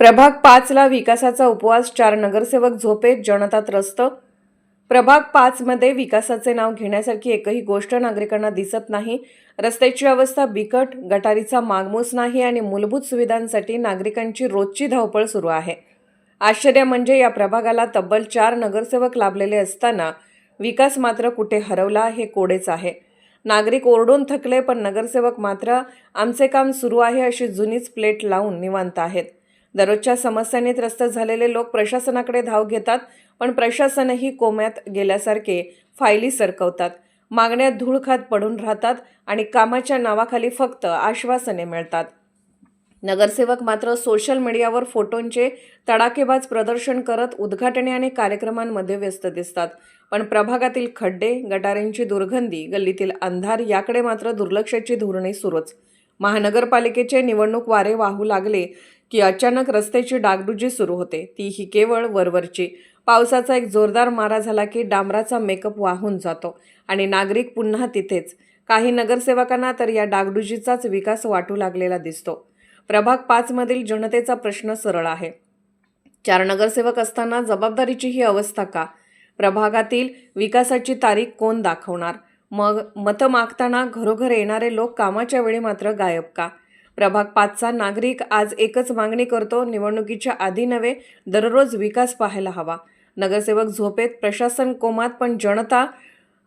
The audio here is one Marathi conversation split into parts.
प्रभाग पाचला विकासाचा उपवास चार नगरसेवक झोपेत जनता त्रस्त. प्रभाग पाचमध्ये विकासाचे नाव घेण्यासारखी एकही गोष्ट नागरिकांना दिसत नाही. रस्त्याची अवस्था बिकट गटारीचा मागमूस नाही आणि मूलभूत सुविधांसाठी नागरिकांची रोजची धावपळ सुरू आहे. आश्चर्य म्हणजे या प्रभागाला तब्बल चार नगरसेवक लाभलेले असताना विकास मात्र कुठे हरवला हे कोडेच आहे. नागरिक ओरडून थकले पण नगरसेवक मात्र आमचे काम सुरू आहे अशी जुनीच प्लेट लावून निवांत आहेत. दररोजच्या समस्यांनी त्रस्त झालेले लोक प्रशासनाकडे धाव घेतात पण प्रशासनही कोम्यात गेल्यासारखे फायली सरकवतात. मागण्या धूळखात पडून राहतात आणि कामाच्या नावाखाली फक्त आश्वासने मिळतात. नगरसेवक मात्र सोशल मीडियावर फोटोंचे तडाखेबाज प्रदर्शन करत उद्घाटने आणि कार्यक्रमांमध्ये व्यस्त दिसतात. पण प्रभागातील खड्डे गटारींची दुर्गंधी गल्लीतील अंधार याकडे मात्र दुर्लक्षाची धोरणे सुरूच. महानगरपालिकेचे निवडणूक वारे वाहू लागले की अचानक रस्त्याची डागडुजी सुरू होते. ती ही केवळ वरवरची. पावसाचा एक जोरदार मारा झाला की डांबराचा मेकअप वाहून जातो आणि नागरिक पुन्हा तिथेच. काही नगरसेवकांना तर या डागडुजीचाच विकास वाटू लागलेला दिसतो. प्रभाग पाचमधील जनतेचा प्रश्न सरळ आहे. चार नगरसेवक असताना जबाबदारीची ही अवस्था का? प्रभागातील विकासाची तारीख कोण दाखवणार? मग मतं मागताना घरोघर येणारे लोक कामाच्या वेळी मात्र गायब का? प्रभाग पाचचा नागरिक आज एकच मागणी करतो निवडणुकीच्या आधी नव्हे दररोज विकास पाहायला हवा. नगरसेवक झोपेत प्रशासन कोमात पण जनता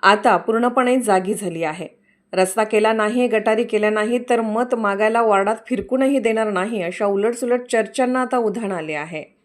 आता पूर्णपणे जागी झाली आहे. रस्ता केला नाही गटारी केल्या नाही तर मत मागायला वार्डात फिरकूनही देणार नाही अशा उलटसुलट चर्चांना आता उधाण आले आहे.